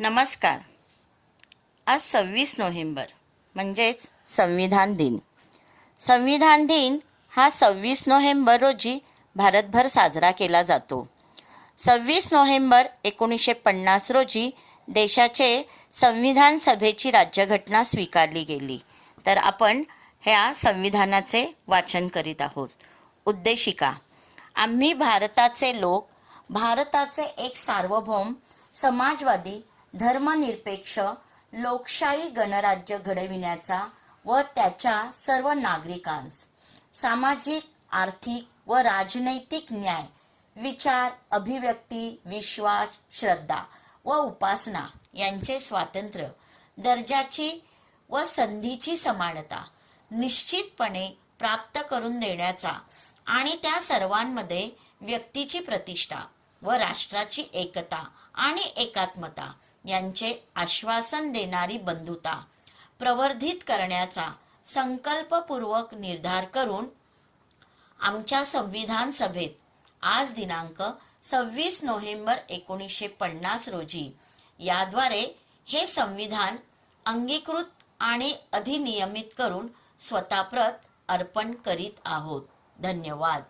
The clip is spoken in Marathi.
नमस्कार. आज सव्वीस नोव्हेंबर म्हणजेच संविधान दिन. संविधान दिन हा सव्वीस नोव्हेंबर रोजी भारतभर साजरा केला जातो. सव्वीस नोव्हेंबर एकोणीसशे पन्नास रोजी देशाचे संविधान सभेची राज्यघटना स्वीकारली गेली. तर आपण ह्या संविधानाचे वाचन करीत आहोत. उद्देशिका आम्ही भारताचे लोक भारताचे एक सार्वभौम समाजवादी धर्मनिरपेक्ष लोकशाही गणराज्य घडविण्याचा व त्याच्या सर्व नागरिकांस सामाजिक आर्थिक व राजनैतिक न्याय विचार अभिव्यक्ती विश्वास श्रद्धा व उपासना यांचे स्वातंत्र्य दर्जाची व संधीची समानता निश्चितपणे प्राप्त करून देण्याचा आणि त्या सर्वांमध्ये व्यक्तीची प्रतिष्ठा व राष्ट्राची एकता आणि एकात्मता यांचे आश्वासन देणारी बंधुता प्रवर्धित करण्याचा संकल्पपूर्वक निर्धार करून आमच्या संविधान सभेत आज दिनांक सव्वीस नोव्हेंबर एकोणीसशे पन्नास रोजी याद्वारे हे संविधान अंगीकृत आणि अधिनियमित करून स्वतःप्रत अर्पण करीत आहोत. धन्यवाद.